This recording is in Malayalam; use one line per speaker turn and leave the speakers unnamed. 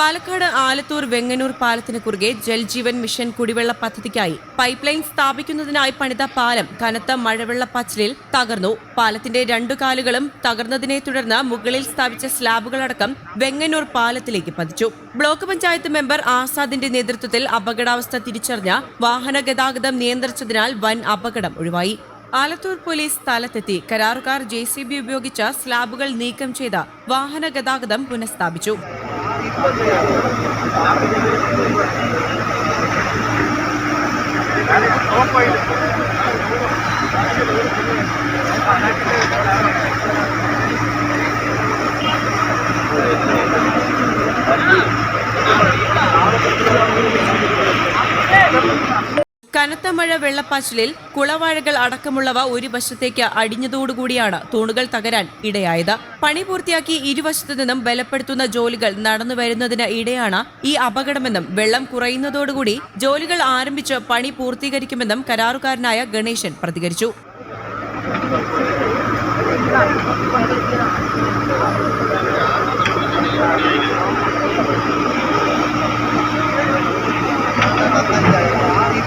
പാലക്കാട് ആലത്തൂർ വെങ്ങനൂർ പാലത്തിന് കുറുകെ ജൽജീവൻ മിഷൻ കുടിവെള്ള പദ്ധതിക്കായി പൈപ്പ് ലൈൻ സ്ഥാപിക്കുന്നതിനായി പണിത പാലം കനത്ത മഴവെള്ള പച്ചിലിൽ തകർന്നു. പാലത്തിന്റെ രണ്ടു കാലുകളും തകർന്നതിനെ തുടർന്ന് മുകളിൽ സ്ഥാപിച്ച സ്ലാബുകളടക്കം വെങ്ങനൂർ പാലത്തിലേക്ക് പതിച്ചു. ബ്ലോക്ക് പഞ്ചായത്ത് മെമ്പർ ആസാദിന്റെ നേതൃത്വത്തിൽ അപകടാവസ്ഥ തിരിച്ചറിഞ്ഞ വാഹന ഗതാഗതം നിയന്ത്രിച്ചതിനാൽ വൻ അപകടം ഒഴിവായി. ആലത്തൂർ പോലീസ് സ്ഥലത്തെത്തി കരാറുകാർ ജെ ഉപയോഗിച്ച സ്ലാബുകൾ നീക്കം ചെയ്ത വാഹന ഗതാഗതം പുനഃസ്ഥാപിച്ചു. Thank you. കനത്ത മഴ വെള്ളപ്പാച്ചിലിൽ കുളവാഴകൾ അടക്കമുള്ളവ ഒരു വശത്തേക്ക് അടിഞ്ഞതോടുകൂടിയാണ് തൂണുകൾ തകരാൻ ഇടയായത്. പണി പൂർത്തിയാക്കി ഇരുവശത്തു നിന്നും ബലപ്പെടുത്തുന്ന ജോലികൾ നടന്നു വരുന്നതിന് ഇടയാണ് ഈ അപകടമെന്നും വെള്ളം കുറയുന്നതോടുകൂടി ജോലികൾ ആരംഭിച്ച് പണി പൂർത്തീകരിക്കുമെന്നും കരാറുകാരനായ ഗണേശൻ പ്രതികരിച്ചു.